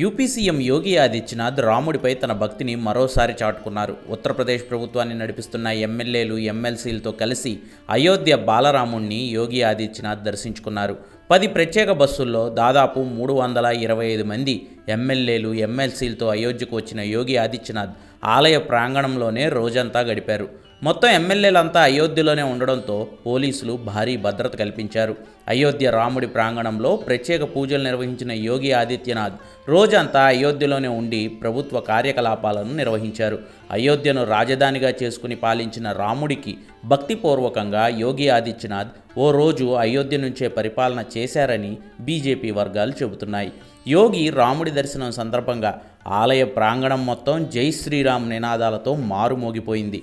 UP CM Yogi Adityanath రాముడిపై తన భక్తిని మరోసారి చాటుకున్నారు. ఉత్తరప్రదేశ్ ప్రభుత్వాన్ని నడిపిస్తున్న ఎమ్మెల్యేలు ఎమ్మెల్సీలతో కలిసి అయోధ్య బాలరాముణ్ణి యోగి ఆదిత్యనాథ్ దర్శించుకున్నారు. పది ప్రత్యేక బస్సుల్లో దాదాపు మూడు వందల ఇరవై ఐదు మంది ఎమ్మెల్యేలు ఎమ్మెల్సీలతో అయోధ్యకు వచ్చిన యోగి ఆదిత్యనాథ్ ఆలయ ప్రాంగణంలోనే రోజంతా గడిపారు. మొత్తం ఎమ్మెల్యేలంతా అయోధ్యలోనే ఉండడంతో పోలీసులు భారీ భద్రత కల్పించారు. అయోధ్య రాముడి ప్రాంగణంలో ప్రత్యేక పూజలు నిర్వహించిన యోగి ఆదిత్యనాథ్ రోజంతా అయోధ్యలోనే ఉండి ప్రభుత్వ కార్యకలాపాలను నిర్వహించారు. అయోధ్యను రాజధానిగా చేసుకుని పాలించిన రాముడికి భక్తిపూర్వకంగా యోగి ఆదిత్యనాథ్ ఓ రోజు అయోధ్య నుంచే పరిపాలన చేశారని బీజేపీ వర్గాలు చెబుతున్నాయి. యోగి రాముడి దర్శనం సందర్భంగా ఆలయ ప్రాంగణం మొత్తం జై శ్రీరామ్ నినాదాలతో మారుమోగిపోయింది.